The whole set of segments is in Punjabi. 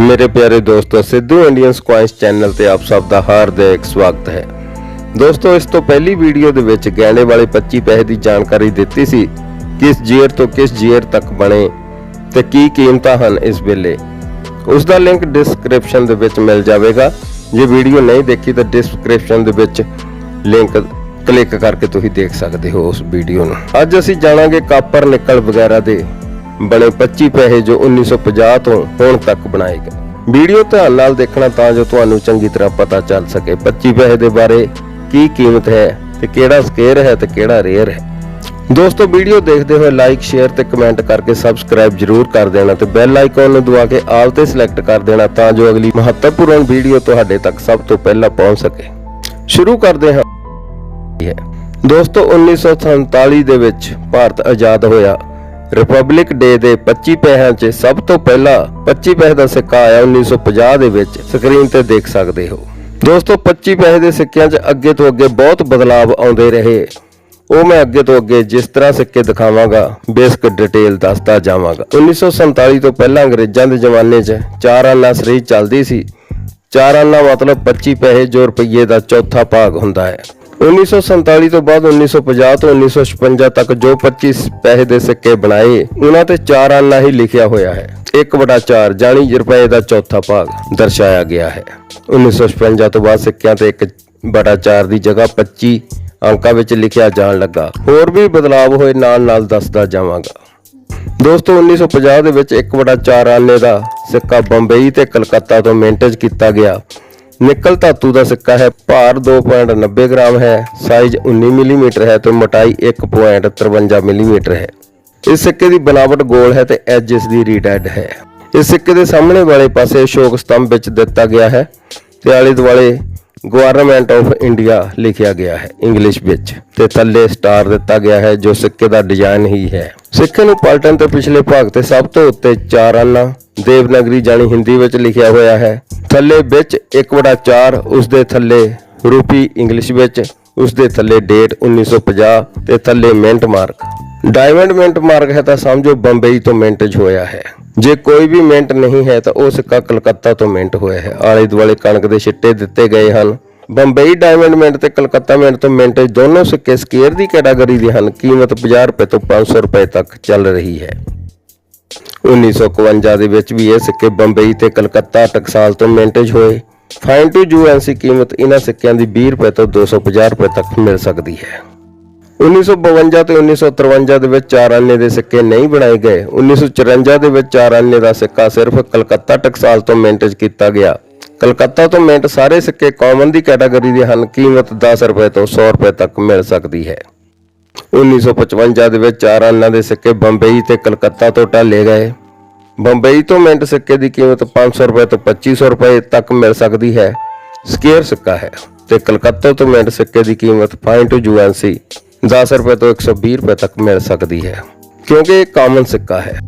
ਮੇਰੇ ਪਿਆਰੇ ਦੋਸਤੋ, ਸਿੱਧੂ ਇੰਡੀਅਨਸ ਕੁਆਇਨਸ ਚੈਨਲ ਤੇ ਆਪ ਸਭ ਦਾ ਹਾਰਦਿਕ ਸਵਾਗਤ ਹੈ। ਦੋਸਤੋ, ਇਸ ਤੋਂ ਪਹਿਲੀ ਵੀਡੀਓ ਦੇ ਵਿੱਚ ਗਹਿਣੇ ਵਾਲੇ 25 ਪੈਸੇ ਦੀ ਜਾਣਕਾਰੀ ਦਿੱਤੀ ਸੀ, ਕਿਸ ਜੀਅਰ ਤੋਂ ਕਿਸ ਜੀਅਰ ਤੱਕ ਬਣੇ ਤੇ ਕੀ ਕੀਮਤਾਂ ਹਨ ਇਸ ਵੇਲੇ। ਉਸ ਦਾ ਲਿੰਕ ਡਿਸਕ੍ਰਿਪਸ਼ਨ ਦੇ ਵਿੱਚ ਮਿਲ ਜਾਵੇਗਾ। ਜੇ ਵੀਡੀਓ ਨਹੀਂ ਦੇਖੀ ਤਾਂ ਡਿਸਕ੍ਰਿਪਸ਼ਨ ਦੇ ਵਿੱਚ ਲਿੰਕ ਕਲਿੱਕ ਕਰਕੇ ਤੁਸੀਂ ਦੇਖ ਸਕਦੇ ਹੋ ਉਸ ਵੀਡੀਓ ਨੂੰ। ਅੱਜ ਅਸੀਂ ਜਾਣਾਂਗੇ ਕਾਪਰ ਨਿਕਲ ਵਗੈਰਾ ਦੇ ਬਣੇ 25 ਪੈਸੇ ਜੋ 1950 ਤੋਂ ਹੁਣ ਤੱਕ ਬਣਾਏ ਗਏ। ਵੀਡੀਓ ਧਿਆਨ ਨਾਲ ਦੇਖਣਾ ਤਾਂ ਜੋ ਤੁਹਾਨੂੰ ਚੰਗੀ ਤਰ੍ਹਾਂ ਪਤਾ ਚੱਲ ਸਕੇ 25 ਪੈਸੇ ਦੇ ਬਾਰੇ ਕੀ ਕੀਮਤ ਹੈ ਤੇ ਕਿਹੜਾ ਸਕੇਅਰ ਹੈ ਤੇ ਕਿਹੜਾ ਰੇਅਰ ਹੈ। ਦੋਸਤੋ, ਵੀਡੀਓ ਦੇਖਦੇ ਹੋਏ ਲਾਈਕ, ਸ਼ੇਅਰ ਤੇ ਕਮੈਂਟ ਕਰਕੇ ਸਬਸਕ੍ਰਾਈਬ ਜਰੂਰ ਕਰ ਦੇਣਾ ਤੇ ਬੈਲ ਆਈਕਨ ਨੂੰ ਦਬਾ ਕੇ ਆਲ ਤੇ ਸਿਲੈਕਟ ਕਰ ਦੇਣਾ ਤਾਂ ਜੋ ਅਗਲੀ ਮਹੱਤਵਪੂਰਨ ਵੀਡੀਓ ਤੁਹਾਡੇ ਤੱਕ ਸਭ ਤੋਂ ਪਹਿਲਾਂ ਪਹੁੰਚ ਸਕੇ। ਸ਼ੁਰੂ ਕਰਦੇ ਹਾਂ। ਹੈ ਦੋਸਤੋ 1947 ਦੇ ਵਿੱਚ ਭਾਰਤ ਆਜ਼ਾਦ ਹੋਇਆ। ਰਿਪਬਲਿਕ ਡੇ ਦੇ 25 ਪੈਸਿਆਂ 'ਚ ਸਭ ਤੋਂ ਪਹਿਲਾਂ 25 ਪੈਸੇ ਦਾ ਸਿੱਕਾ ਆਇਆ 1950 ਦੇ ਵਿੱਚ। ਸਕਰੀਨ ਤੇ ਦੇਖ ਸਕਦੇ ਹੋ। ਦੋਸਤੋ 25 ਪੈਸੇ ਦੇ ਸਿੱਕਿਆਂ 'ਚ ਅੱਗੇ ਤੋਂ ਅੱਗੇ ਬਹੁਤ ਬਦਲਾਵ ਆਉਂਦੇ ਰਹੇ। ਉਹ ਮੈਂ ਅੱਗੇ ਤੋਂ ਅੱਗੇ ਜਿਸ ਤਰ੍ਹਾਂ ਸਿੱਕੇ ਦਿਖਾਵਾਂਗਾ ਬੇਸਿਕ ਡਿਟੇਲ ਦੱਸਦਾ ਜਾਵਾਂਗਾ। 1947 ਤੋਂ ਪਹਿਲਾਂ ਅੰਗਰੇਜ਼ਾਂ ਦੇ ਜ਼ਮਾਨੇ 'ਚ ਚਾਰ ਆਨਾ ਸਰੀ ਚੱਲਦੀ ਸੀ। ਚਾਰ ਆਨਾ ਮਤਲਬ 25 ਪੈਸੇ ਜੋ ਰੁਪਈਏ ਦਾ ਚੌਥਾ ਭਾਗ ਹੁੰਦਾ ਹੈ। 1947 ਤੋਂ ਬਾਅਦ 1950 ਤੋਂ 1956 ਤੱਕ ਜੋ 25 ਪੈਸੇ ਦੇ ਸਿੱਕੇ ਬਣਾਏ, ਉਹਨਾਂ ਤੇ ਚਾਰ ਆਨਾ ਹੀ ਲਿਖਿਆ ਹੋਇਆ ਹੈ। 1/4 ਜਾਨੀ ਰੁਪਏ ਦਾ ਚੌਥਾ ਭਾਗ ਦਰਸਾਇਆ ਗਿਆ ਹੈ। 1956 ਤੋਂ ਬਾਅਦ ਸਿੱਕਿਆਂ ਤੇ 1/4 ਦੀ ਜਗ੍ਹਾ 25 ਅੰਕਾਂ ਵਿੱਚ ਲਿਖਿਆ ਜਾਣ ਲੱਗਾ। ਹੋਰ ਵੀ ਬਦਲਾਅ ਹੋਏ ਨਾਲ ਨਾਲ ਦੱਸਦਾ ਜਾਵਾਂਗਾ। ਦੋਸਤੋ 1950 ਦੇ ਵਿੱਚ 1/4 ਆਨੇ ਦਾ ਸਿੱਕਾ ਬੰਬਈ ਤੇ ਕਲਕੱਤਾ ਤੋਂ ਮਿੰਟੇਜ ਕੀਤਾ ਗਿਆ। ਨਿਕਲ ਧਾਤੂ ਦਾ ਸਿੱਕਾ ਹੈ, ਭਾਰ 2.90 ਗ੍ਰਾਮ ਹੈ ਸਾਈਜ਼ 19 ਮਿਲੀਮੀਟਰ ਹੈ ਤੇ ਮੋਟਾਈ 1.53 ਮਿਲੀਮੀਟਰ ਹੈ। ਇਸ ਸਿੱਕੇ ਦੀ ਬਨਾਵਟ ਗੋਲ ਹੈ ਤੇ ਐਜ ਇਸ ਦੀ ਰੀਡੈਡ ਹੈ। ਇਸ ਸਿੱਕੇ ਦੇ ਸਾਹਮਣੇ ਵਾਲੇ ਪਾਸੇ ਅਸ਼ੋਕ ਸਤੰਭ ਵਿੱਚ ਦਿੱਤਾ ਗਿਆ ਹੈ। ਤੇ ਆਲੇ ਦੁਆਲੇ ਗਵਰਨਮੈਂਟ ਆਫ ਇੰਡੀਆ ਲਿਖਿਆ ਗਿਆ ਹੈ ਇੰਗਲਿਸ਼ ਵਿੱਚ। ਤੇ ਥੱਲੇ ਸਟਾਰ ਦਿੱਤਾ ਗਿਆ ਹੈ, ਜੋ ਸਿੱਕੇ ਦਾ ਡਿਜ਼ਾਈਨ ਹੀ ਹੈ। ਸਿੱਕੇ ਨੂੰ ਪਲਟਣ ਤੇ ਪਿਛਲੇ ਭਾਗ ਤੇ ਸਭ ਤੋਂ ਉੱਤੇ ਚਾਰ ਆਨਾ ਦੇਵਨਾਗਰੀ ਜਾਨੀ ਹਿੰਦੀ ਵਿੱਚ ਲਿਖਿਆ ਹੋਇਆ ਹੈ। ਥੱਲੇ ਵਿੱਚ 1/4 ਉਸ ਦੇ ਥੱਲੇ ਰੂਪੀ ਇੰਗਲਿਸ਼ ਵਿੱਚ, ਉਸ ਦੇ ਥੱਲੇ ਡੇਟ 1950 ਤੇ ਥੱਲੇ ਮਿੰਟ ਮਾਰਕ ਡਾਇਮੰਡ ਮਿੰਟ ਮਾਰਗ ਹੈ ਤਾਂ ਸਮਝੋ ਬੰਬਈ ਤੋਂ ਮਿੰਟਜ ਹੋਇਆ ਹੈ। ਜੇ ਕੋਈ ਵੀ ਮਿੰਟ ਨਹੀਂ ਹੈ ਤਾਂ ਉਹ ਸਿੱਕਾ ਕਲਕੱਤਾ ਤੋਂ ਮਿੰਟ ਹੋਇਆ ਹੈ। ਆਲੇ ਦੁਆਲੇ ਕਣਕ ਦੇ ਛਿੱਟੇ ਦਿੱਤੇ ਗਏ ਹਨ। ਬੰਬਈ ਡਾਇਮੰਡ ਮਿੰਟ ਤੇ ਕਲਕੱਤਾ ਮਿੰਟ ਤੋਂ ਮਿੰਟੇਜ ਦੋਨੋਂ ਸਿੱਕੇ ਸਕੇਅਰ ਦੀ ਕੈਟਾਗਰੀ ਦੇ ਹਨ। ਕੀਮਤ 50 ਰੁਪਏ ਤੋਂ 500 ਰੁਪਏ ਤੱਕ ਚੱਲ ਰਹੀ ਹੈ। 1951 ਦੇ ਵਿੱਚ ਵੀ ਇਹ ਸਿੱਕੇ ਬੰਬਈ ਤੇ ਕਲਕੱਤਾ ਟਕਸਾਲ ਤੋਂ ਮਿੰਟਜ ਹੋਏ। ਫਾਈਨ ਟੂ ਯੂਐਨਸੀ ਕੀਮਤ ਇਹਨਾਂ ਸਿੱਕਿਆਂ ਦੀ 20 ਰੁਪਏ ਤੋਂ 250 ਰੁਪਏ ਤੱਕ ਮਿਲ ਸਕਦੀ ਹੈ। 1952 ਤੇ 1953 ਦੇ ਵਿੱਚ ਚਾਰ ਆਨੇ ਦੇ ਸਿੱਕੇ ਨਹੀਂ ਬਣਾਏ ਗਏ। 1954 ਦੇ ਵਿੱਚ ਚਾਰ ਆਨੇ ਦਾ ਸਿੱਕਾ ਸਿਰਫ ਕਲਕੱਤਾ, ਟਕਸਾਲ ਤੋਂ ਮਿੰਟੇਜ ਕੀਤਾ ਗਿਆ। ਕਲਕੱਤਾ ਤੋਂ ਮਿੰਟ ਸਾਰੇ ਸਿੱਕੇ ਕਾਮਨ ਦੀ ਕੈਟਾਗਰੀ ਦੇ ਹਨ। ਕੀਮਤ 10 ਰੁਪਏ ਤੋਂ 100 ਰੁਪਏ ਤੱਕ ਮਿਲ ਸਕਦੀ ਹੈ। 1955 ਦੇ ਵਿੱਚ ਚਾਰ ਆਨਾਂ ਦੇ ਸਿੱਕੇ ਬੰਬਈ ਤੇ ਕਲਕੱਤਾ ਤੋਂ ਢਾਲੇ ਗਏ। ਬੰਬਈ ਤੋਂ ਮਿੰਟ ਸਿੱਕੇ ਦੀ ਕੀਮਤ 500 ਰੁਪਏ ਤੋਂ 2500 ਰੁਪਏ ਤੱਕ ਮਿਲ ਸਕਦੀ ਹੈ। ਸਕੇਅਰ ਸਿੱਕਾ ਹੈ ਤੇ ਕਲਕੱਤਾ ਤੋਂ ਮਿੰਟ ਸਿੱਕੇ ਦੀ ਕੀਮਤ ਫਾਈਨ ਟੂ ਯੂਐਨਸੀ 10 ਰੁਪਏ ਤੋਂ 120 ਰੁਪਏ ਤੱਕ ਮਿਲ ਸਕਦੀ ਹੈ ਕਿਉਂਕਿ ਇਹ ਕਾਮਨ ਸਿੱਕਾ ਹੈ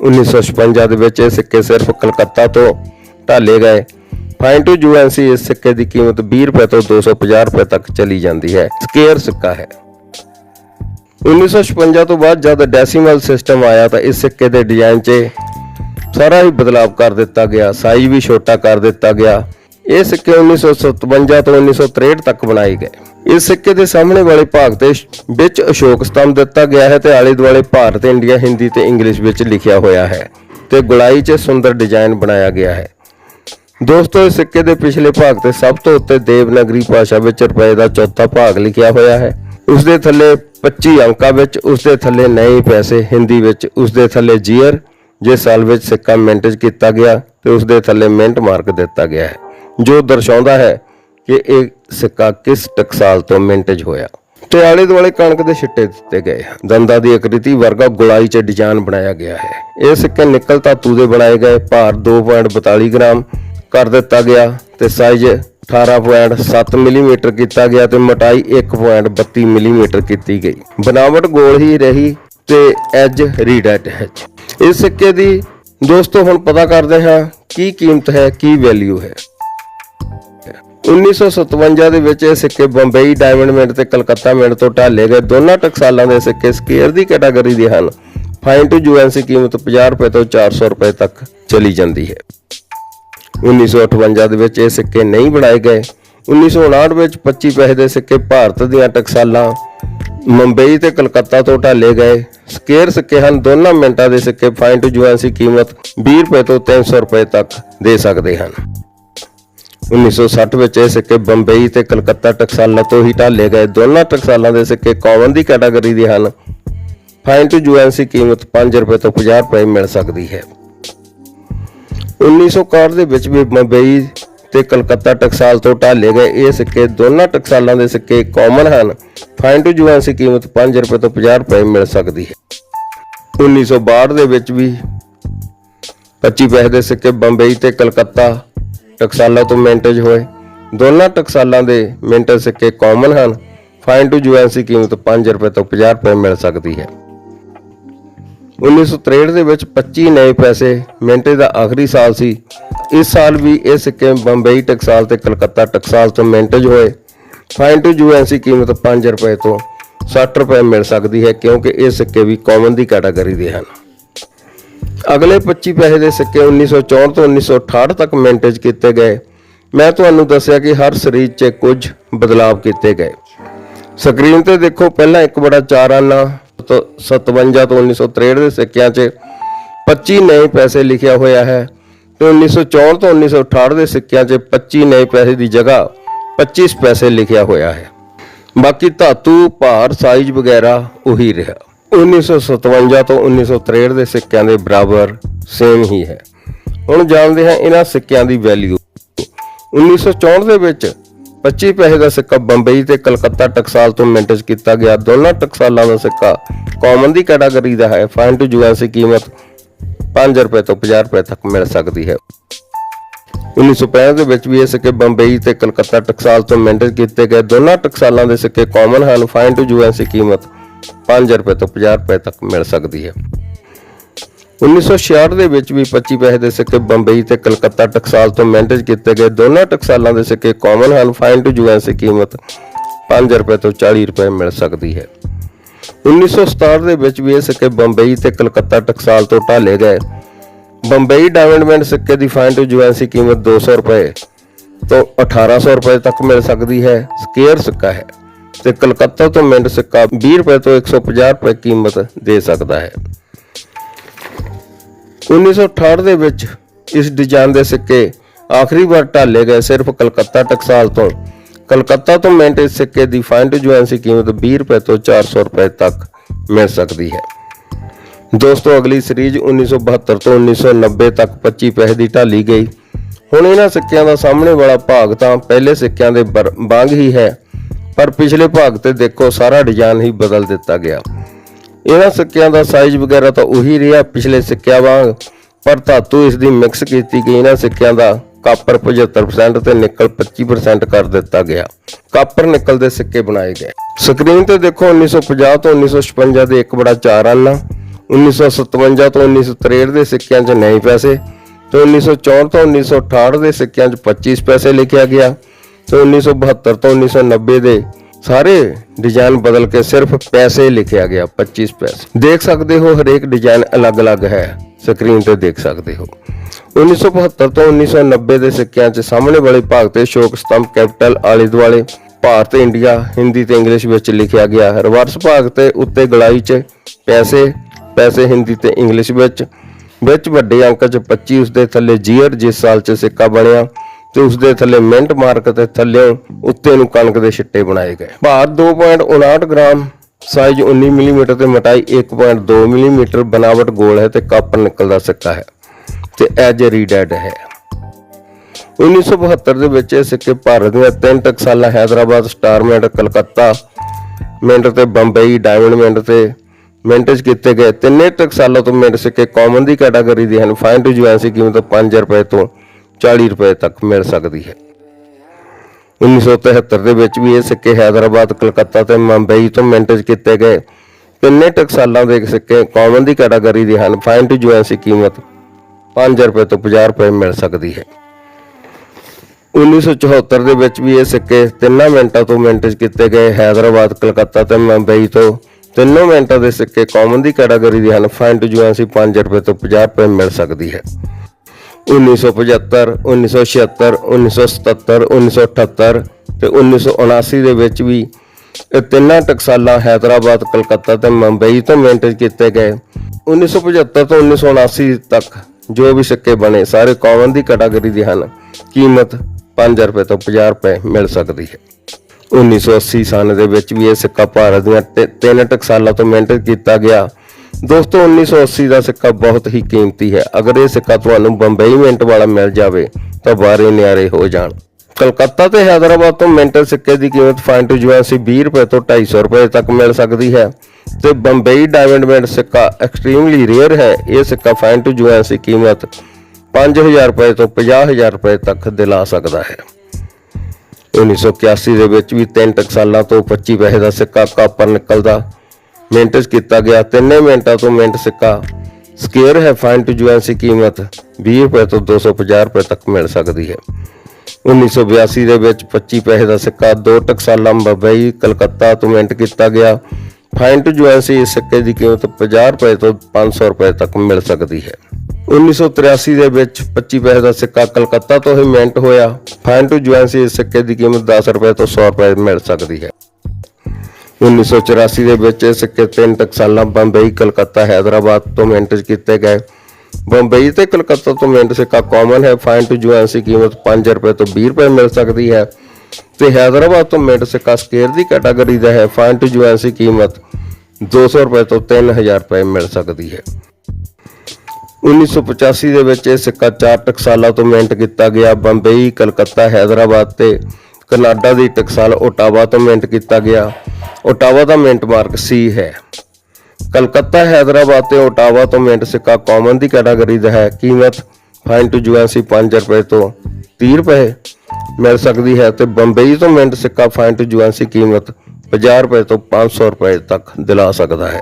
1956 ਦੇ ਵਿੱਚ ਇਹ ਸਿੱਕੇ ਸਿਰਫ ਕਲਕੱਤਾ ਤੋਂ ਢਾਲੇ ਗਏ ਫਾਈਨ ਟੂ ਯੂਐਨਸੀ ਇਸ ਸਿੱਕੇ ਦੀ ਕੀਮਤ 20 ਰੁਪਏ ਤੋਂ 250 ਰੁਪਏ ਤੱਕ ਚਲੀ ਜਾਂਦੀ ਹੈ ਸਕੇਅਰ ਸਿੱਕਾ ਹੈ 1956 ਤੋਂ ਬਾਅਦ ਜਦ ਡੈਸੀਮਲ ਸਿਸਟਮ ਆਇਆ ਤਾਂ ਇਸ ਸਿੱਕੇ ਦੇ ਡਿਜ਼ਾਈਨ 'ਚ ਸਾਰਾ ਹੀ ਬਦਲਾਅ ਕਰ ਦਿੱਤਾ ਗਿਆ ਸਾਈਜ਼ ਵੀ ਛੋਟਾ ਕਰ ਦਿੱਤਾ ਗਿਆ ਇਹ ਸਿੱਕੇ 1957 ਤੋਂ 1963 ਤੱਕ ਬਣਾਏ ਗਏ। ਇਸ ਸਿੱਕੇ ਦੇ ਸਾਹਮਣੇ ਵਾਲੇ ਭਾਗ ਤੇ ਵਿੱਚ ਅਸ਼ੋਕ ਸਤੰਭ ਦਿੱਤਾ ਗਿਆ ਹੈ ਤੇ ਆਲੇ ਦੁਆਲੇ ਭਾਰਤ, ਇੰਡੀਆ, ਹਿੰਦੀ ਤੇ ਇੰਗਲਿਸ਼ ਵਿੱਚ ਲਿਖਿਆ ਹੋਇਆ ਹੈ ਤੇ ਗੁਲਾਈ 'ਚ ਸੁੰਦਰ ਡਿਜ਼ਾਈਨ ਬਣਾਇਆ ਗਿਆ ਹੈ। ਦੋਸਤੋ, ਇਸ ਸਿੱਕੇ ਦੇ ਪਿਛਲੇ ਭਾਗ ਤੇ ਸਭ ਤੋਂ ਉੱਤੇ ਦੇਵਨਾਗਰੀ ਭਾਸ਼ਾ ਵਿੱਚ ਰੁਪਏ ਦਾ ਚੌਥਾ ਭਾਗ ਲਿਖਿਆ ਹੋਇਆ ਹੈ। ਉਸ ਦੇ ਥੱਲੇ 25 ਅੰਕਾਂ ਵਿੱਚ, ਉਸ ਦੇ ਥੱਲੇ ਨਏ ਪੈਸੇ, ਹਿੰਦੀ ਵਿੱਚ ਉਸ ਦੇ ਥੱਲੇ ਜੀਅਰ, ਜਿਸ ਸਾਲ ਵਿੱਚ ਸਿੱਕਾ ਮਿੰਟ ਚ ਕੀਤਾ ਗਿਆ ਤੇ ਉਸ ਦੇ ਥੱਲੇ ਮਿੰਟ ਮਾਰਕ ਦਿੱਤਾ ਗਿਆ ਹੈ। ਜੋ ਦਰਸਾਉਂਦਾ ਹੈ ਕਿ ਇਹ ਸਿੱਕਾ ਕਿਸ ਟਕਸਾਲ ਤੋਂ ਮਿੰਟੇਜ ਹੋਇਆ। ਤੇ ਆਲੇ ਦੁਆਲੇ ਕਣਕ ਦੇ ਛਿੱਟੇ ਦਿੱਤੇ ਗਏ ਹਨ। ਦੰਦਾਂ ਦੀ ਆਕ੍ਰਿਤੀ ਵਰਗਾ ਗੁਲਾਈ 'ਚ ਡਿਜ਼ਾਈਨ ਬਣਾਇਆ ਗਿਆ ਹੈ। ਇਹ ਸਿੱਕੇ ਨਿਕਲ ਧਾਤੂ ਦੇ ਬਣਾਏ ਗਏ, ਭਾਰ 2.42 ਗ੍ਰਾਮ ਕਰ ਦਿੱਤਾ ਗਿਆ ਤੇ ਸਾਈਜ਼ 18.7 ਮਿਲੀਮੀਟਰ ਕੀਤਾ ਗਿਆ ਤੇ ਮੋਟਾਈ 1.32 ਮਿਲੀਮੀਟਰ ਕੀਤੀ ਗਈ। ਬਨਾਵਟ ਗੋਲ ਹੀ ਰਹੀ ਤੇ ਐਜ ਰੀਡੈਟ ਹੈ। ਇਸ ਸਿੱਕੇ ਦੀ ਦੋਸਤੋ ਹੁਣ ਪਤਾ ਕਰਦੇ ਹਾਂ ਕੀ ਕੀਮਤ ਹੈ, ਕੀ ਵੈਲਿਊ ਹੈ। 1957 ਦੇ ਵਿੱਚ ਇਹ ਸਿੱਕੇ ਬੰਬਈ ਡਾਇਮੰਡ ਮਿੰਟ ਤੇ ਕਲਕੱਤਾ ਮਿੰਟ ਤੋਂ ਢਾਲੇ ਗਏ। ਦੋਨਾਂ ਟਕਸਾਲਾਂ ਦੇ ਸਿੱਕੇ ਸਕੇਅਰ ਦੀ ਕੈਟਾਗਰੀ ਦੇ ਹਨ। ਫਾਈਨ ਟੂ ਯੂਐਨਸੀ ਕੀਮਤ 50 ਰੁਪਏ ਤੋਂ 400 ਰੁਪਏ ਤੱਕ ਚਲੀ ਜਾਂਦੀ ਹੈ। 1958 ਦੇ ਵਿੱਚ ਇਹ ਸਿੱਕੇ ਨਹੀਂ ਬਣਾਏ ਗਏ। 1959 ਵਿੱਚ 25 ਪੈਸੇ ਦੇ ਸਿੱਕੇ ਭਾਰਤ ਦੀਆਂ ਟਕਸਾਲਾਂ ਮੁੰਬਈ ਤੇ ਕਲਕੱਤਾ ਤੋਂ ਢਾਲੇ ਗਏ। ਸਕੇਅਰ ਸਿੱਕੇ ਹਨ, ਦੋਨਾਂ ਮਿੰਟਾਂ ਦੇ ਸਿੱਕੇ ਫਾਈਨ ਟੂ ਯੂਐਨਸੀ ਕੀਮਤ 20 ਰੁਪਏ ਤੋਂ 300 ਰੁਪਏ ਤੱਕ ਦੇ ਸਕਦੇ ਹਨ। 1960 ਵਿੱਚ ਇਹ ਸਿੱਕੇ ਬੰਬਈ ਤੇ ਕਲਕੱਤਾ ਟਕਸਾਲਾਂ ਤੋਂ ਹੀ ਢਾਲੇ ਗਏ। ਦੋਨਾਂ ਟਕਸਾਲਾਂ ਦੇ ਸਿੱਕੇ ਕਾਮਨ ਦੀ ਕੈਟਾਗਰੀ ਦੇ ਹਨ। ਫਾਈਨ ਟੂ ਯੂਐਨਸੀ ਕੀਮਤ 5 ਰੁਪਏ ਤੋਂ 50 ਰੁਪਏ ਮਿਲ ਸਕਦੀ ਹੈ। 1961 ਦੇ ਵਿੱਚ ਵੀ ਬੰਬਈ ਤੇ ਕਲਕੱਤਾ ਟਕਸਾਲ ਤੋਂ ਢਾਲੇ ਗਏ। ਇਹ ਸਿੱਕੇ ਦੋਨਾਂ ਟਕਸਾਲਾਂ ਦੇ ਸਿੱਕੇ ਕਾਮਨ ਹਨ। ਫਾਈਨ ਟੂ ਯੂਐਨਸੀ ਕੀਮਤ 5 ਰੁਪਏ ਤੋਂ 50 ਰੁਪਏ ਮਿਲ ਸਕਦੀ ਹੈ। 1962 ਦੇ ਵਿੱਚ ਵੀ 25 ਪੈਸੇ ਦੇ ਸਿੱਕੇ ਬੰਬਈ ਤੇ ਕਲਕੱਤਾ ਟਕਸਾਲਾਂ ਤੋਂ ਮਿੰਟੇਜ ਹੋਏ। ਦੋਨਾਂ ਟਕਸਾਲਾਂ ਦੇ ਮਿੰਟੇਜ ਸਿੱਕੇ ਕਾਮਨ ਹਨ। ਫਾਈਨ ਟੂ ਯੂਐਨਸੀ ਕੀਮਤ 5 ਰੁਪਏ ਤੋਂ 50 ਰੁਪਏ ਮਿਲ ਸਕਦੀ ਹੈ। 1963 ਦੇ ਵਿੱਚ 25 ਨਵੇਂ ਪੈਸੇ ਮਿੰਟੇ ਦਾ ਆਖਰੀ ਸਾਲ ਸੀ। ਇਸ ਸਾਲ ਵੀ ਇਹ ਸਿੱਕੇ ਬੰਬਈ, ਟਕਸਾਲ ਤੇ ਕਲਕੱਤਾ, ਟਕਸਾਲ ਤੋਂ ਮਿੰਟਜ ਹੋਏ। ਫਾਈਨ ਟੂ ਯੂਐਨਸੀ ਕੀਮਤ 5 ਰੁਪਏ ਤੋਂ 60 ਰੁਪਏ ਮਿਲ ਸਕਦੀ ਹੈ ਕਿਉਂਕਿ ਇਹ ਸਿੱਕੇ ਵੀ ਕਾਮਨ ਦੀ ਕੈਟਾਗਰੀ ਦੇ ਹਨ। ਅਗਲੇ 25 ਪੈਸੇ ਦੇ ਸਿੱਕੇ 1964 ਤੋਂ 1968 ਤੱਕ ਮਿੰਟੇਜ ਕੀਤੇ ਗਏ। ਮੈਂ ਤੁਹਾਨੂੰ ਦੱਸਿਆ ਕਿ ਹਰ ਸਰੀਰ 'ਚ ਕੁਝ ਬਦਲਾਅ ਕੀਤੇ ਗਏ। ਸਕਰੀਨ ਤੇ ਦੇਖੋ, ਪਹਿਲਾਂ ਇੱਕ ਬੜਾ ਚਾਰ ਆਨਾ ਤੋਂ 57 ਤੋਂ 1963 ਦੇ ਸਿੱਕਿਆਂ 'ਚ 25 ਨਵੇਂ ਪੈਸੇ ਲਿਖਿਆ ਹੋਇਆ ਹੈ ਤੇ 1964 ਤੋਂ 1968 ਦੇ ਸਿੱਕਿਆਂ 'ਚ 25 ਨਵੇਂ ਪੈਸੇ ਦੀ ਜਗ੍ਹਾ 25 ਪੈਸੇ ਲਿਖਿਆ ਹੋਇਆ ਹੈ। ਬਾਕੀ ਧਾਤੂ, ਭਾਰ ਸਾਈਜ਼ ਵਗੈਰਾ ਉਹੀ ਰਿਹਾ। 1957 ਤੋਂ 1963 ਦੇ ਸਿੱਕਿਆਂ ਦੇ ਬਰਾਬਰ ਸੇਮ ਹੀ ਹੈ। ਹੁਣ ਜਾਣਦੇ ਹਾਂ ਇਹਨਾਂ ਸਿੱਕਿਆਂ ਦੀ ਵੈਲਿਊ 1964 ਦੇ ਵਿੱਚ 25 ਪੈਸੇ ਦਾ ਸਿੱਕਾ ਬੰਬਈ ਤੇ ਕਲਕੱਤਾ ਟਕਸਾਲ ਤੋਂ ਮਿੰਟਜ ਕੀਤਾ ਗਿਆ। ਦੋਨਾਂ ਟਕਸਾਲਾਂ ਦਾ ਸਿੱਕਾ ਕਾਮਨ ਦੀ ਕੈਟਾਗਰੀ ਦਾ ਹੈ। ਫਾਈਨ ਟੂ ਯੂਐਸਏ ਕੀਮਤ 5 ਰੁਪਏ ਤੋਂ 50 ਰੁਪਏ ਤੱਕ ਮਿਲ ਸਕਦੀ ਹੈ। 1965 ਦੇ ਵਿੱਚ ਵੀ ਇਹ ਸਿੱਕੇ ਬੰਬਈ ਤੇ ਕਲਕੱਤਾ ਟਕਸਾਲ ਤੋਂ ਮਿੰਟਜ ਕੀਤੇ ਗਏ। ਦੋਨਾਂ ਟਕਸਾਲਾਂ ਦੇ ਸਿੱਕੇ ਕਾਮਨ ਹਨ। ਫਾਈਨ ਟੂ ਯੂਐਸਏ ਕੀਮਤ 5 ਰੁਪਏ ਤੋਂ 50 ਰੁਪਏ ਤੱਕ ਮਿਲ ਸਕਦੀ ਹੈ। 1966 ਦੇ ਵਿੱਚ ਵੀ 25 ਪੈਸੇ ਦੇ ਸਿੱਕੇ ਬੰਬਈ ਤੇ ਕਲਕੱਤਾ ਟਕਸਾਲ ਤੋਂ ਮਿੰਟਜ ਕੀਤੇ ਗਏ ਦੋਨਾਂ ਟਕਸਾਲਾਂ ਦੇ ਸਿੱਕੇ ਕਾਮਨ ਹਨ ਫਾਈਨ ਟੂ ਯੂਐਸਏ ਕੀਮਤ 5 ਰੁਪਏ ਤੋਂ 40 ਰੁਪਏ ਮਿਲ ਸਕਦੀ ਹੈ। 1967 ਦੇ ਵਿੱਚ ਵੀ ਇਹ ਸਿੱਕੇ ਬੰਬਈ ਤੇ ਕਲਕੱਤਾ ਟਕਸਾਲ ਤੋਂ ਢਾਲੇ ਗਏ। ਬੰਬਈ ਡਾਇਮੰਡ ਸਿੱਕੇ ਦੀ ਫਾਈਨ ਟੂ ਯੂਐਸਏ ਕੀਮਤ 200 ਰੁਪਏ ਤੋਂ 1800 ਰੁਪਏ ਤੱਕ ਮਿਲ ਸਕਦੀ ਹੈ। ਸਕੇਅਰ ਸਿੱਕਾ ਹੈ। ਤੇ ਕਲਕੱਤਾ ਤੋਂ ਮਿੰਟ ਸਿੱਕਾ 20 ਰੁਪਏ ਤੋਂ 150 ਰੁਪਏ ਕੀਮਤ ਦੇ ਸਕਦਾ ਹੈ। 1968 ਦੇ ਵਿੱਚ ਇਸ ਡਿਜ਼ਾਈਨ ਦੇ ਸਿੱਕੇ ਆਖਰੀ ਵਾਰ ਢਾਲੇ ਗਏ ਸਿਰਫ ਕਲਕੱਤਾ ਟਕਸਾਲ ਤੋਂ। ਕਲਕੱਤਾ ਤੋਂ ਮਿੰਟ ਇਸ ਸਿੱਕੇ ਦੀ ਫਾਈਨ ਟੂ ਕੀਮਤ 20 ਰੁਪਏ ਤੋਂ 400 ਰੁਪਏ ਤੱਕ ਮਿਲ ਸਕਦੀ ਹੈ। ਦੋਸਤੋ, ਅਗਲੀ ਸੀਰੀਜ਼ 1972 ਤੋਂ 1990 ਤੱਕ 25 ਪੈਸੇ ਦੀ ਢਾਲੀ ਗਈ। ਹੁਣ ਇਹਨਾਂ ਸਿੱਕਿਆਂ ਦਾ ਸਾਹਮਣੇ ਵਾਲਾ ਭਾਗ ਤਾਂ ਪਹਿਲੇ ਸਿੱਕਿਆਂ ਦੇ ਵਾਂਗ ਹੀ ਹੈ। ਪਰ ਪਿਛਲੇ ਭਾਗ ਤੇ ਦੇਖੋ, ਸਾਰਾ ਡਿਜ਼ਾਈਨ ਹੀ ਬਦਲ ਦਿੱਤਾ ਗਿਆ। ਇਹਨਾਂ ਸਿੱਕਿਆਂ ਦਾ ਸਾਈਜ਼ ਵਗੈਰਾ ਤਾਂ ਉਹੀ ਰਿਹਾ ਪਿਛਲੇ ਸਿੱਕਿਆਂ ਵਾਂਗ, ਪਰ ਧਾਤੂ ਇਸ ਦੀ ਮਿਕਸ ਕੀਤੀ ਗਈ ਇਹਨਾਂ ਸਿੱਕਿਆਂ ਦਾ, ਕਾਪਰ 75% ਤੇ ਨਿਕਲ 25% ਕਰ ਦਿੱਤਾ ਗਿਆ। ਕਾਪਰ ਨਿਕਲ ਦੇ ਸਿੱਕੇ ਬਣਾਏ ਗਏ। ਸਕਰੀਨ ਤੇ ਦੇਖੋ 1950 ਤੋਂ 1956 ਦੇ ਇੱਕ ਬੜਾ ਚਾਰ ਆਨਾ 1957 ਤੋਂ 1963 ਦੇ ਸਿੱਕਿਆਂ 'ਚ ਨਵੇਂ ਪੈਸੇ ਤੇ 1964 ਤੋਂ 1968 ਦੇ ਸਿੱਕਿਆਂ 'ਚ 25 ਪੈਸੇ ਲਿਖਿਆ ਗਿਆ। ਤੇ 1972 ਤੋਂ 1990 ਦੇ ਸਾਰੇ ਡਿਜ਼ਾਈਨ ਬਦਲ ਕੇ ਸਿਰਫ ਪੈਸੇ ਲਿਖਿਆ ਗਿਆ 25 ਪੈਸੇ। ਦੇਖ ਸਕਦੇ ਹੋ, ਹਰੇਕ ਡਿਜ਼ਾਈਨ ਅਲੱਗ-ਅਲੱਗ ਹੈ। ਸਕਰੀਨ ਤੇ ਦੇਖ ਸਕਦੇ ਹੋ। 1975 ਤੋਂ 1990 ਦੇ ਸਿੱਕਿਆਂ 'ਚ ਸਾਹਮਣੇ ਵਾਲੇ ਭਾਗ ਤੇ ਸ਼ੋਕ ਸਤੰਭ ਕੈਪੀਟਲ, ਆਲੇ ਦੁਆਲੇ, ਭਾਰਤ, ਇੰਡੀਆ, ਹਿੰਦੀ ਤੇ ਇੰਗਲਿਸ਼ ਵਿੱਚ ਲਿਖਿਆ ਗਿਆ ਹੈ। ਰਿਵਰਸ ਭਾਗ ਤੇ ਉੱਤੇ ਗਲਾਈ 'ਚ ਪੈਸੇ ਪੈਸੇ ਹਿੰਦੀ ਤੇ ਇੰਗਲਿਸ਼ ਵਿੱਚ ਵਿੱਚ ਵੱਡੇ ਅੰਕ 'ਚ 25 ਉਸ ਦੇ ਥੱਲੇ ਜੀਅਰ, ਜਿਸ ਸਾਲ 'ਚ ਸਿੱਕਾ ਬਣਿਆ। ਤੇ ਉਸ ਦੇ ਥੱਲੇ ਮਿੰਟ ਮਾਰਕ ਤੇ ਥੱਲੇ ਉੱਤੇ ਨੂੰ ਕਣਕ ਦੇ ਛਿੱਟੇ ਬਣਾਏ ਗਏ। ਭਾਰ 2.59 ਗ੍ਰਾਮ ਸਾਈਜ਼ 19 ਮਿਲੀਮੀਟਰ ਤੇ ਮੋਟਾਈ 1.2 ਮਿਲੀਮੀਟਰ, ਬਨਾਵਟ ਗੋਲ ਹੈ ਤੇ ਕਾਪਰ ਨਿਕਲ ਸਿੱਕਾ ਹੈ ਤੇ ਐਜ ਰੀਡੈਡ ਹੈ। 1972 ਦੇ ਵਿੱਚ ਇਹ ਸਿੱਕੇ ਭਾਰਤ ਦੀਆਂ ਤਿੰਨ ਟਕਸਾਲਾਂ Hyderabad star mint Calcutta, mint ਤੇ ਬੰਬਈ ਡਾਇਮੰਡ ਮਿੰਟ ਤੇ ਮਿੰਟਜ ਕੀਤੇ ਗਏ। ਤਿੰਨੇ ਟਕਸਾਲਾਂ ਤੋਂ ਮਿੰਟ ਸਿੱਕੇ ਕਾਮਨ ਦੀ ਕੈਟਾਗਰੀ ਦੇ ਹਨ। ਫਾਈਨ ਟੂ ਯੂਐਨਸੀ ਕੀਮਤ 5 ਰੁਪਏ ਤੋਂ 40 ਰੁਪਏ ਤੱਕ ਮਿਲ ਸਕਦੀ ਹੈ। 1973 ਦੇ ਵਿੱਚ ਵੀ ਇਹ ਸਿੱਕੇ ਹੈਦਰਾਬਾਦ, ਕਲਕੱਤਾ ਤੇ ਮੁੰਬਈ ਤੋਂ ਮਿੰਟਜ ਕੀਤੇ ਗਏ। ਤਿੰਨੇ ਟਕਸਾਲਾਂ ਦੇ ਸਿੱਕੇ ਕਾਮਨ ਦੀ ਕੈਟਾਗਰੀ ਦੇ ਹਨ? ਫਾਈਨ ਟੂ ਜੁਐਂਸੀ ਕੀਮਤ 5 ਰੁਪਏ ਤੋਂ 50 ਰੁਪਏ ਮਿਲ ਸਕਦੀ ਹੈ। 1974 ਦੇ ਵਿੱਚ ਵੀ ਇਹ ਸਿੱਕੇ ਤਿੰਨਾਂ ਮਿੰਟਾਂ ਤੋਂ ਮਿੰਟਜ ਕੀਤੇ ਗਏ। ਹੈਦਰਾਬਾਦ, ਕਲਕੱਤਾ ਤੇ ਮੁੰਬਈ ਤੋਂ ਤਿੰਨੋਂ ਮਿੰਟਾਂ ਦੇ ਸਿੱਕੇ ਕਾਮਨ ਦੀ ਕੈਟਾਗਰੀ ਦੇ ਹਨ। ਫਾਈਨ ਟੂ ਜੁਐਂਸੀ 5 ਰੁਪਏ ਤੋਂ 50 ਰੁਪਏ ਮਿਲ ਸਕਦੀ ਹੈ। 1975 1976 1977 1978 ਤੇ 1979 ਦੇ ਵਿੱਚ ਵੀ ਇਹ ਤਿੰਨਾਂ ਟਕਸਾਲਾਂ ਹੈਦਰਾਬਾਦ, ਕਲਕੱਤਾ ਤੇ ਮੁੰਬਈ ਤੋਂ ਮਿੰਟੇਜ ਕੀਤੇ ਗਏ। 1975 ਤੋਂ 1979 ਤੱਕ ਜੋ ਵੀ ਸਿੱਕੇ ਬਣੇ, ਸਾਰੇ ਕਾਮਨ ਦੀ ਕੈਟਾਗਰੀ ਦੇ ਹਨ। ਕੀਮਤ 5 ਰੁਪਏ ਤੋਂ 50 ਰੁਪਏ ਮਿਲ ਸਕਦੀ ਹੈ। 1980 ਸਨ ਦੇ ਵਿੱਚ ਵੀ ਇਹ ਸਿੱਕਾ ਭਾਰਤ ਦੀਆਂ ਤਿ- ਤਿੰਨ ਟਕਸਾਲਾਂ ਤੋਂ ਮਿੰਟੇਜ ਕੀਤਾ ਗਿਆ। ਦੋਸਤੋ 1980 ਦਾ ਸਿੱਕਾ ਬਹੁਤ ਹੀ ਕੀਮਤੀ ਹੈ। ਅਗਰ ਇਹ ਸਿੱਕਾ ਤੁਹਾਨੂੰ ਬੰਬਈ ਮਿੰਟ ਵਾਲਾ ਮਿਲ ਜਾਵੇ, ਤਾਂ ਬਾਰੇ ਨਿਆਰੇ ਹੋ ਜਾਣ। ਕਲਕੱਤਾ ਤੇ ਹੈਦਰਾਬਾਦ ਤੋਂ ਮਿੰਟਲ ਸਿੱਕੇ ਦੀ ਕੀਮਤ ਫਾਈਨ ਟੂ ਜੁਐਂਸੀ 20 ਰੁਪਏ ਤੋਂ 250 ਰੁਪਏ ਤੱਕ ਮਿਲ ਸਕਦੀ ਹੈ। ਤੇ ਬੰਬਈ ਡਾਇਮੰਡ ਮਿੰਟ ਸਿੱਕਾ ਐਕਸਟ੍ਰੀਮਲੀ ਰੇਅਰ ਹੈ। ਇਹ ਸਿੱਕਾ ਫਾਈਨ ਟੂ ਜੁਐਂਸੀ ਕੀਮਤ 5000 ਰੁਪਏ ਤੋਂ 50000 ਰੁਪਏ ਤੱਕ ਦਿਲਾ ਸਕਦਾ ਹੈ। 1981 ਦੇ ਵਿੱਚ ਵੀ ਤਿੰਨ ਟਕਸਾਲਾਂ ਤੋਂ 25 ਪੈਸੇ ਦਾ ਸਿੱਕਾ ਕਾਪਰ ਨਿਕਲਦਾ। ਮਿੰਟ 'ਚ ਕੀਤਾ ਗਿਆ, ਤਿੰਨੇ ਮਿੰਟਾਂ ਤੋਂ ਮਿੰਟ ਸਿੱਕਾ। ਸਕੇਅਰ ਹੈ, ਫਾਈਨ ਟੂ ਜੁਐਂਸੀ ਕੀਮਤ 20 ਰੁਪਏ ਤੋਂ 250 ਰੁਪਏ ਤੱਕ ਮਿਲ ਸਕਦੀ ਹੈ। 1982 ਦੇ ਵਿੱਚ 25 ਪੈਸੇ ਦਾ ਸਿੱਕਾ, ਦੋ ਟਕਸਾਲਾਂ ਬੰਬਈ ਕਲਕੱਤਾ ਤੋਂ ਮਿੰਟ ਕੀਤਾ ਗਿਆ। ਫਾਈਨ ਟੂ ਜੁਐਂਸੀ ਇਸ ਸਿੱਕੇ ਦੀ ਕੀਮਤ 50 ਰੁਪਏ ਤੋਂ 500 ਰੁਪਏ ਤੱਕ ਮਿਲ ਸਕਦੀ ਹੈ। 1983 ਦੇ ਵਿੱਚ 25 ਪੈਸੇ ਦਾ ਸਿੱਕਾ, ਕਲਕੱਤਾ ਤੋਂ ਹੀ ਮਿੰਟ ਹੋਇਆ। ਫਾਈਨ ਟੂ ਜੁਐਂਸੀ ਇਸ ਸਿੱਕੇ ਦੀ ਕੀਮਤ 10 ਰੁਪਏ ਤੋਂ 100 ਰੁਪਏ ਮਿਲ ਸਕਦੀ ਹੈ। 1984 ਦੇ ਵਿੱਚ ਇਹ ਸਿੱਕੇ ਤਿੰਨ ਟਕਸਾਲਾਂ ਬੰਬਈ, ਕਲਕੱਤਾ, ਹੈਦਰਾਬਾਦ ਤੋਂ ਮਿੰਟੇਜ ਕੀਤੇ ਗਏ। ਬੰਬਈ ਤੇ ਕਲਕੱਤਾ ਤੋਂ ਮਿੰਟ ਸਿੱਕਾ ਕਾਮਨ ਹੈ ਫਾਈਨ ਟੂ ਜੁਐਂਸੀ ਕੀਮਤ 5 ਰੁਪਏ ਤੋਂ 20 ਰੁਪਏ ਮਿਲ ਸਕਦੀ ਹੈ। ਤੇ ਹੈਦਰਾਬਾਦ ਤੋਂ ਮਿੰਟ ਸਿੱਕਾ ਸਕੇਅਰ ਦੀ ਕੈਟਾਗਰੀ ਦਾ ਹੈ ਫਾਈਨ ਟੂ ਜੁਐਂਸੀ ਕੀਮਤ 200 ਰੁਪਏ ਤੋਂ 3000 ਰੁਪਏ ਮਿਲ ਸਕਦੀ ਹੈ। 1985 ਦੇ ਵਿੱਚ ਇਹ ਸਿੱਕਾ ਚਾਰ ਟਕਸਾਲਾਂ ਤੋਂ ਮਿੰਟ ਕੀਤਾ ਗਿਆ, ਬੰਬਈ, ਕਲਕੱਤਾ, ਹੈਦਰਾਬਾਦ ਤੇ ਕਨਾਡਾ ਦੀ ਟਕਸਾਲ ਓਟਾਵਾ ਤੋਂ ਮਿੰਟ ਕੀਤਾ ਗਿਆ। ਓਟਾਵਾ ਦਾ ਮਿੰਟ ਮਾਰਕ ਸੀ ਹੈ। ਕਲਕੱਤਾ, ਹੈਦਰਾਬਾਦ ਤੇ ਓਟਾਵਾ ਤੋਂ ਮਿੰਟ ਸਿੱਕਾ ਕਾਮਨ ਦੀ ਕੈਟਾਗਰੀ ਦਾ ਹੈ। ਕੀਮਤ ਫਾਈਨ ਟੂ ਜੁਐਂਸੀ 5 ਰੁਪਏ ਤੋਂ 30 ਰੁਪਏ। ਮਿਲ ਸਕਦੀ ਹੈ ਤੇ ਬੰਬਈ ਤੋਂ ਮਿੰਟ ਸਿੱਕਾ ਫਾਈਨ ਟੂ ਜੁਐਂਸੀ ਕੀਮਤ 50 ਰੁਪਏ ਤੋਂ 500 ਰੁਪਏ ਤੱਕ ਦਿਲਾ ਸਕਦਾ ਹੈ।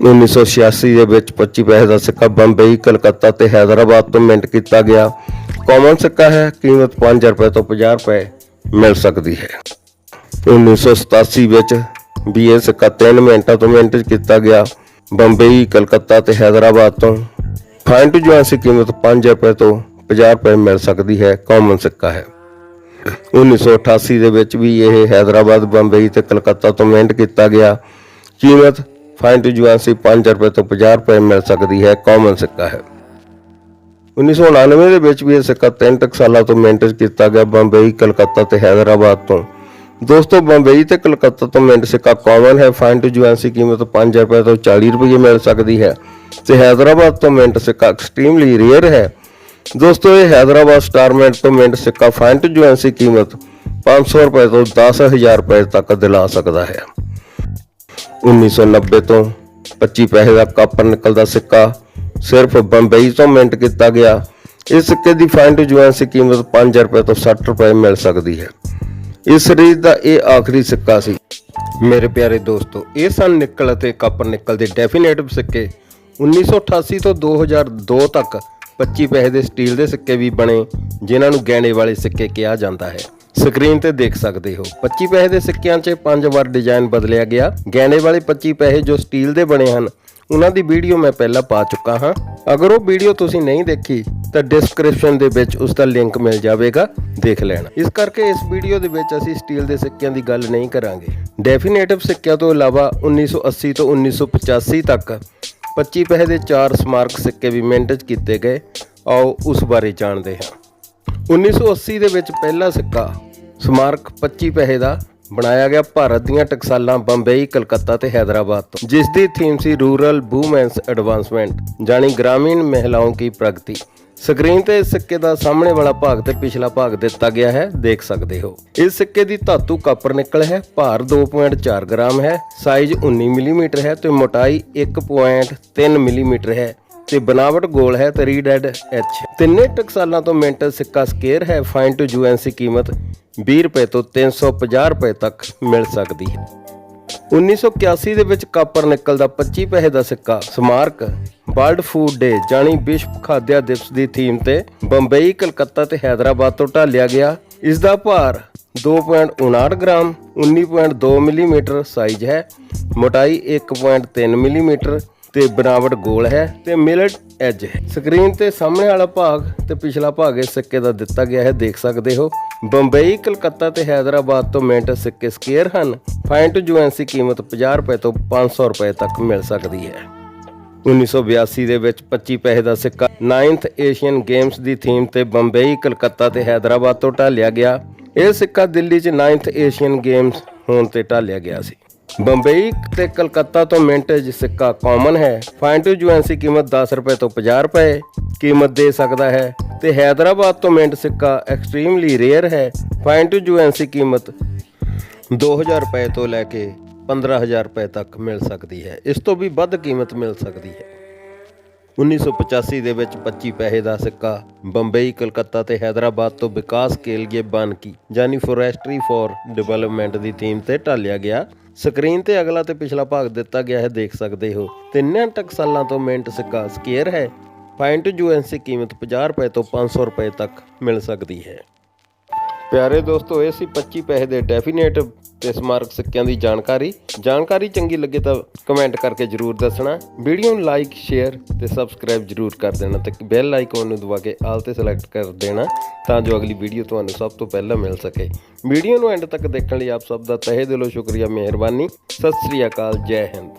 1986 ਦੇ ਵਿੱਚ 25 ਪੈਸੇ ਦਾ ਸਿੱਕਾ ਬੰਬਈ, ਕਲਕੱਤਾ ਤੇ ਹੈਦਰਾਬਾਦ ਤੋਂ ਮਿੰਟ ਕੀਤਾ ਗਿਆ। ਕਾਮਨ ਸਿੱਕਾ ਹੈ, ਕੀਮਤ 5 ਰੁਪਏ ਤੋਂ 50 ਰੁਪਏ ਮਿਲ ਸਕਦੀ ਹੈ। 1987 ਵਿੱਚ ਵੀ ਇਹ ਸਿੱਕਾ 3 ਮਿੰਟਾਂ ਤੋਂ ਮਿੰਟ ਕੀਤਾ ਗਿਆ ਬੰਬਈ, ਕਲਕੱਤਾ ਤੇ ਹੈਦਰਾਬਾਦ ਤੋਂ। ਫਾਈਨ ਟੂ ਜੁਐਂਸੀ ਕੀਮਤ 5 ਰੁਪਏ ਤੋਂ 50 ਰੁਪਏ ਮਿਲ ਸਕਦੀ ਹੈ, ਕਾਮਨ ਸਿੱਕਾ ਹੈ। 1988 ਦੇ ਵਿੱਚ ਵੀ ਇਹ ਹੈਦਰਾਬਾਦ, ਬੰਬਈ ਤੇ ਕਲਕੱਤਾ ਤੋਂ ਮਿੰਟ ਕੀਤਾ ਗਿਆ। ਕੀਮਤ ਫਾਈਨ ਟੂ ਜੁਐਂਸੀ 5 ਰੁਪਏ ਤੋਂ 50 ਰੁਪਏ ਮਿਲ ਸਕਦੀ ਹੈ, ਕਾਮਨ ਸਿੱਕਾ ਹੈ। 1999 ਦੇ ਵਿੱਚ ਵੀ ਇਹ ਸਿੱਕਾ ਤਿੰਨ ਟਕਸਾਲਾਂ ਤੋਂ ਮਿੰਟੇਜ ਕੀਤਾ ਗਿਆ ਬੰਬਈ, ਕਲਕੱਤਾ ਤੇ ਹੈਦਰਾਬਾਦ ਤੋਂ। ਦੋਸਤੋ, ਬੰਬਈ ਤੇ ਕਲਕੱਤਾ ਤੋਂ ਮਿੰਟ ਸਿੱਕਾ ਕਾਮਨ ਹੈ। ਫਾਈਨ ਟੂ ਜੁਐਂਸੀ ਕੀਮਤ 5 ਰੁਪਏ ਤੋਂ 40 ਰੁਪਏ ਮਿਲ ਸਕਦੀ ਹੈ। ਤੇ ਹੈਦਰਾਬਾਦ ਤੋਂ ਮਿੰਟ ਸਿੱਕਾ ਐਕਸਟ੍ਰੀਮਲੀ ਰੇਅਰ ਹੈ। ਦੋਸਤੋ, ਇਹ ਹੈਦਰਾਬਾਦ ਸਟਾਰ ਮਿੰਟ ਤੋਂ ਮਿੰਟ ਸਿੱਕਾ ਫਾਈਨ ਟੂ ਜੁਐਂਸੀ ਕੀਮਤ 500 ਰੁਪਏ ਤੋਂ 10000 ਰੁਪਏ ਤੱਕ ਦਿਲਾ ਸਕਦਾ ਹੈ। 1990 ਤੋਂ 25 ਪੈਸੇ ਦਾ ਕਾਪਰ ਨਿਕਲਦਾ ਸਿੱਕਾ ਸਿਰਫ ਬੰਬਈ ਤੋਂ ਮਿੰਟ ਕੀਤਾ ਗਿਆ। ਇਸ ਸਿੱਕੇ ਦੀ ਫਾਈਨ ਟੂ ਜੁਐਂਸੀ ਕੀਮਤ 5 ਰੁਪਏ ਤੋਂ 60 ਰੁਪਏ ਮਿਲ ਸਕਦੀ ਹੈ। ਇਸ ਸੀਰੀਜ਼ ਦਾ ਇਹ ਆਖਰੀ ਸਿੱਕਾ ਸੀ। ਮੇਰੇ ਪਿਆਰੇ ਦੋਸਤੋ, ਇਹ ਸਨ ਨਿਕਲ ਅਤੇ ਕਾਪਰ ਨਿਕਲ ਦੇ ਡੈਫੀਨੇਟਿਵ ਸਿੱਕੇ। 1988 ਤੋਂ 2002 ਤੱਕ 25 ਪੈਸੇ ਦੇ ਸਟੀਲ ਦੇ ਸਿੱਕੇ ਵੀ ਬਣੇ, ਜਿਨ੍ਹਾਂ ਨੂੰ ਗਹਿਣੇ ਵਾਲੇ ਸਿੱਕੇ ਕਿਹਾ ਜਾਂਦਾ ਹੈ। ਸਕਰੀਨ ਤੇ ਦੇਖ ਸਕਦੇ ਹੋ 25 ਪੈਸੇ ਦੇ ਸਿੱਕਿਆਂ 'ਚ ਪੰਜ ਵਾਰ ਡਿਜ਼ਾਈਨ ਬਦਲਿਆ ਗਿਆ। ਗਹਿਣੇ ਵਾਲੇ 25 ਪੈਸੇ ਜੋ ਸਟੀਲ ਦੇ ਬਣੇ ਹਨ ਉਹਨਾਂ ਦੀ ਵੀਡੀਓ ਮੈਂ ਪਹਿਲਾਂ ਪਾ ਚੁੱਕਾ ਹਾਂ। ਅਗਰ ਉਹ ਵੀਡੀਓ ਤੁਸੀਂ ਨਹੀਂ ਦੇਖੀ, ਤਾਂ ਡਿਸਕ੍ਰਿਪਸ਼ਨ ਦੇ ਵਿੱਚ ਉਸ ਦਾ ਲਿੰਕ ਮਿਲ ਜਾਵੇਗਾ। ਦੇਖ ਲੈਣਾ। ਇਸ ਕਰਕੇ ਇਸ ਵੀਡੀਓ ਦੇ ਵਿੱਚ ਅਸੀਂ ਸਟੀਲ ਦੇ ਸਿੱਕਿਆਂ ਦੀ ਗੱਲ ਨਹੀਂ ਕਰਾਂਗੇ। ਡੈਫੀਨੇਟਿਵ ਸਿੱਕਿਆਂ ਤੋਂ ਇਲਾਵਾ 1980 ਤੋਂ 1985 ਤੱਕ 25 ਪੈਸੇ ਦੇ ਚਾਰ ਸਮਾਰਕ ਸਿੱਕੇ ਵੀ ਮਿੰਟੇਜ ਕੀਤੇ ਗਏ। ਆਓ ਉਸ ਬਾਰੇ ਜਾਣਦੇ ਹਾਂ। 1980 ਦੇ ਵਿੱਚ ਪਹਿਲਾ ਸਿੱਕਾ ਸਮਾਰਕ 25 ਪੈਸੇ ਦਾ ਬਣਾਇਆ ਗਿਆ ਭਾਰਤ ਦੀਆਂ ਟਕਸਾਲਾਂ ਬੰਬਈ ਕਲਕੱਤਾ ਤੇ ਹੈਦਰਾਬਾਦ ਤੋਂ। ਜਿਸ ਦੀ ਥੀਮ ਸੀ ਰੂਰਲ ਵੂਮੈਨਸ ਐਡਵਾਂਸਮੈਂਟ ਜਾਨੀ ਗ੍ਰਾਮੀਣ ਮਹਿਲਾओं की ਪ੍ਰਗਤੀ। ਸਕਰੀਨ ਤੇ ਇਸ ਸਿੱਕੇ ਦਾ ਸਾਹਮਣੇ ਵਾਲਾ ਭਾਗ ਤੇ ਪਿਛਲਾ ਭਾਗ ਦਿੱਤਾ ਗਿਆ ਹੈ, ਦੇਖ ਸਕਦੇ ਹੋ। ਇਸ ਸਿੱਕੇ ਦੀ ਧਾਤੂ ਕਾਪਰ ਨਿਕਲ ਹੈ, ਭਾਰ 2.4 ਗ੍ਰਾਮ ਹੈ ਸਾਈਜ਼ 19 ਮਿਲੀਮੀਟਰ ਹੈ ਤੇ ਮੋਟਾਈ 1.3 ਮਿਲੀਮੀਟਰ ਹੈ। ਤੇ ਬਨਾਵਟ ਗੋਲ ਹੈ ਤੇ ਰੀਡ ਐਡ ਐਚ। ਤਿੰਨੇ ਟਕਸਾਲਾਂ ਤੋਂ ਮਿੰਟ ਸਿੱਕਾ ਸਕੇਅਰ ਹੈ, ਫਾਈਨ ਟੂ ਜੂਐਨਸੀ ਕੀਮਤ 20 ਰੁਪਏ ਤੋਂ 350 ਰੁਪਏ ਤੱਕ ਮਿਲ ਸਕਦੀ ਹੈ। 1981 ਦੇ ਵਿੱਚ ਕਾਪਰ ਨਿਕਲ ਦਾ 25 ਪੈਸੇ ਦਾ ਸਿੱਕਾ, ਸਮਾਰਕ, ਵਰਲਡ ਫੂਡ ਡੇ ਜਾਨੀ ਵਿਸ਼ਵ ਖਾਦਿਆ ਦਿਵਸ ਦੀ ਥੀਮ ਤੇ ਬੰਬਈ, ਕਲਕੱਤਾ ਤੇ ਹੈਦਰਾਬਾਦ ਤੋਂ ਢਾਲਿਆ ਗਿਆ। ਇਸ ਦਾ ਭਾਰ 2.59 ਗ੍ਰਾਮ 19.2 ਮਿਲੀਮੀਟਰ ਸਾਈਜ਼ ਹੈ, ਮੋਟਾਈ 1.3 ਮਿਲੀਮੀਟਰ ਤੇ ਬਣਾਵਟ ਗੋਲ ਹੈ ਤੇ ਮਿਲਟ ਐਜ ਹੈ। ਸਕਰੀਨ ਤੇ ਸਾਹਮਣੇ ਵਾਲਾ ਭਾਗ ਤੇ ਪਿਛਲਾ ਭਾਗ ਇਸ ਸਿੱਕੇ ਦਾ ਦਿੱਤਾ ਗਿਆ ਹੈ, ਦੇਖ ਸਕਦੇ ਹੋ। ਬੰਬਈ, ਕਲਕੱਤਾ ਤੇ ਹੈਦਰਾਬਾਦ ਤੋਂ ਮਿੰਟ ਸਿੱਕੇ ਸਕੇਅਰ ਹਨ। ਫਾਈਨ ਟੂ ਜੂਐਨਸੀ ਕੀਮਤ 50 ਰੁਪਏ ਤੋਂ 500 ਰੁਪਏ ਤੱਕ ਮਿਲ ਸਕਦੀ ਹੈ। 1982 ਦੇ ਵਿੱਚ 25 ਪੈਸੇ ਦਾ ਸਿੱਕਾ 9th ਏਸ਼ੀਅਨ ਗੇਮਸ ਦੀ ਥੀਮ ਤੇ ਬੰਬਈ, ਕਲਕੱਤਾ ਤੇ ਹੈਦਰਾਬਾਦ ਤੋਂ ਢਾਲਿਆ ਗਿਆ। ਇਹ ਸਿੱਕਾ ਦਿੱਲੀ 'ਚ 9th ਏਸ਼ੀਅਨ ਗੇਮਸ ਹੋਣ ਤੇ ਢਾਲਿਆ ਗਿਆ ਸੀ। ਬੰਬਈ ਤੇ ਕਲਕੱਤਾ ਤੋਂ ਮਿੰਟੇਜ ਸਿੱਕਾ ਕਾਮਨ ਹੈ ਫਾਈਨ ਟੂ ਜੂਐਨਸੀ ਕੀਮਤ 10 ਰੁਪਏ ਤੋਂ 50 ਰੁਪਏ, ਕੀਮਤ ਦੇ ਸਕਦਾ ਹੈ ਤੇ ਹੈਦਰਾਬਾਦ ਤੋਂ ਮਿੰਟ ਸਿੱਕਾ ਐਕਸਟ੍ਰੀਮਲੀ ਰੇਅਰ ਹੈ ਫਾਈਨ ਟੂ ਜੂਐਨਸੀ ਕੀਮਤ 2000 ਰੁਪਏ ਤੋਂ ਲੈ ਕੇ 15000 ਰੁਪਏ ਤੱਕ ਮਿਲ ਸਕਦੀ ਹੈ। ਇਸ ਤੋਂ ਵੀ ਵੱਧ ਕੀਮਤ ਮਿਲ ਸਕਦੀ ਹੈ। 1985 ਦੇ ਵਿੱਚ 25 ਪੈਸੇ ਦਾ ਸਿੱਕਾ ਬੰਬਈ, ਕਲਕੱਤਾ ਤੇ ਹੈਦਰਾਬਾਦ ਤੋਂ ਵਿਕਾਸ ਕੇਲਗੇ ਬਾਨਕੀ ਯਾਨੀ ਫੋਰੈਸਟਰੀ ਫॉर ਡਿਵੈਲਪਮੈਂਟ ਦੀ ਥੀਮ ਤੇ ਢਾਲਿਆ ਗਿਆ। ਸਕਰੀਨ ਤੇ ਅਗਲਾ ਤੇ ਪਿਛਲਾ ਭਾਗ ਦਿੱਤਾ ਗਿਆ ਹੈ, ਦੇਖ ਸਕਦੇ ਹੋ। ਤਿੰਨਾਂ ਟਕਸਾਲਾਂ ਤੋਂ ਮਿੰਟ ਸਿੱਕਾ ਸਕੇਅਰ ਹੈ। ਫਾਈਨ ਟੂ ਜੂਐਨਸੀ ਕੀਮਤ 50 ਰੁਪਏ ਤੋਂ 500 ਰੁਪਏ ਤੱਕ ਮਿਲ ਸਕਦੀ ਹੈ। ਪਿਆਰੇ ਦੋਸਤੋ, ਇਹ ਸੀ 25 ਪੈਸੇ ਦੇ ਡੈਫੀਨੇਟ ਤੇ ਸਮਾਰਕ ਸਿੱਕਿਆਂ ਦੀ ਜਾਣਕਾਰੀ। ਜਾਣਕਾਰੀ ਚੰਗੀ ਲੱਗੇ ਤਾਂ ਕਮੈਂਟ ਕਰਕੇ ਜਰੂਰ ਦੱਸਣਾ। ਵੀਡੀਓ ਨੂੰ ਲਾਈਕ ਸ਼ੇਅਰ ਤੇ ਸਬਸਕ੍ਰਾਈਬ ਜਰੂਰ ਕਰ ਦੇਣਾ ਤੇ ਬੈਲ ਆਈਕਨ ਨੂੰ ਦਬਾ ਕੇ ਆਲ ਤੇ ਸਿਲੈਕਟ ਕਰ ਦੇਣਾ ਤਾਂ ਜੋ ਅਗਲੀ ਵੀਡੀਓ ਤੁਹਾਨੂੰ ਸਭ ਤੋਂ ਪਹਿਲਾਂ ਮਿਲ ਸਕੇ। ਵੀਡੀਓ ਨੂੰ ਐਂਡ ਤੱਕ ਦੇਖਣ ਲਈ ਆਪ ਸਭ ਦਾ ਤਹਿ ਦਿਲੋਂ ਸ਼ੁਕਰੀਆ, ਮਿਹਰਬਾਨੀ। ਸਤਿ ਸ੍ਰੀ ਅਕਾਲ, ਜੈ ਹਿੰਦ।